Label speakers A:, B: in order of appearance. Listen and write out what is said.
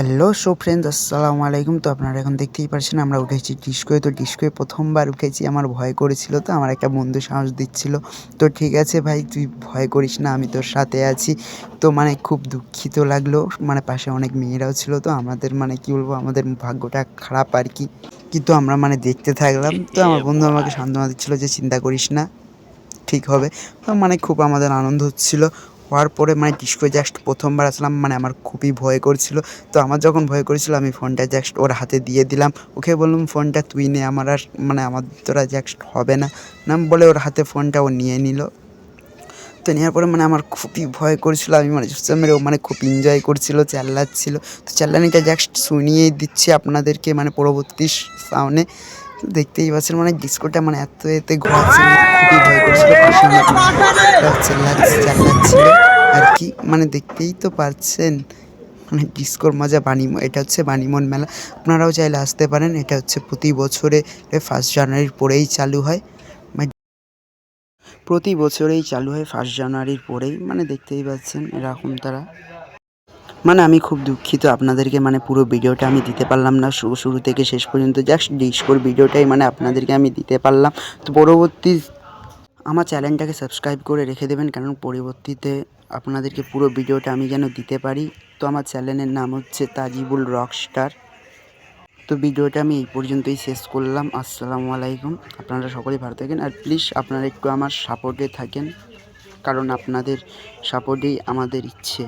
A: Hello so friends আসসালামু আলাইকুম। তো আপনারা এখন দেখতেই পারছেন, আমরা উঠেছি ডিস্কোয়ে। তো ডিস্কোয়ে প্রথমবার উঠেছি, আমার ভয় করেছিল তো, আমার একটা বন্ধু সাহস দিচ্ছিল। তো ঠিক আছে ভাই, তুই ভয় করিস না, আমি তোর সাথে আছি। তো মানে খুব দুঃখিত লাগল মানে পাশে অনেক মেয়েরাও ছিল তো, আমাদের মানে কি বলব, আমাদের ভাগ্যটা খারাপ আর কি। কিন্তু আমরা মানে দেখতে থাকলাম, তো আমার বন্ধু আমাকে সান্ত্বনা দিচ্ছিল যে, চিন্তা করিস না, ঠিক হবে। তো মানে খুব আমাদের আনন্দ হচ্ছিল। হওয়ার পরে মানে ডিস্কো জাস্ট প্রথমবার আসলাম মানে আমার খুবই ভয় করছিল। তো আমার যখন ভয় করেছিল, আমি ফোনটা জাস্ট ওর হাতে দিয়ে দিলাম। ওকে বললাম, ফোনটা তুই নে, আমার আর মানে আমার তোরা জাস্ট হবে না। নাম বলে ওর হাতে ফোনটা ও নিয়ে নিল। তো নেওয়ার পরে মানে আমার খুবই ভয় করছিল, আমি মানে মেরে মানে খুব এনজয় করছিল, চেল্লাচ্ছিল। তো চেল্লানিটা জাস্ট শুনিয়ে দিচ্ছি আপনাদেরকে মানে পরবর্তী সামনে। দেখতেই পাচ্ছেন মানে ডিস্কোটা মানে এত এতে ঘোরাচ্ছিল খুবই ভয় করছিল চেল্লাচ্ছিল আর কি? মানে দেখতেই তো পারছেন। মানে ডিস্কোর মজা বাণী এটা হচ্ছে বাণীমন মেলা। আপনারাও চাইলে আসতে পারেন। এটা হচ্ছে প্রতি বছরে ফার্স্ট জানুয়ারির পরেই চালু হয়। মানে প্রতি বছরেই চালু হয় ফার্স্ট জানুয়ারির পরেই। মানে দেখতেই পাচ্ছেন এরকম তারা। মানে আমি খুব দুঃখিত। আপনাদেরকে মানে পুরো ভিডিওটা আমি দিতে পারলাম না। শুরু শুরু থেকে শেষ পর্যন্ত জাস্ট ডিসকোর ভিডিওটাই মানে আপনাদেরকে আমি দিতে পারলাম। তো পরবর্তী আমার চ্যানেলটাকে সাবস্ক্রাইব করে রেখে দেবেন, কারণ পরবর্তীতে আপনাদেরকে পুরো ভিডিওটা আমি যেন দিতে পারি। তো আমার চ্যানেলের নাম হচ্ছে তাজিবুল রকস্টার তো ভিডিওটা আমি এই পর্যন্তই শেষ করলাম। আসসালামু আলাইকুম। আপনারা সকলেই ভালো থাকেন। আর প্লিজ আপনারা একটু আমার সাপোর্টে থাকেন, কারণ আপনাদের সাপোর্টেই আমাদের ইচ্ছে।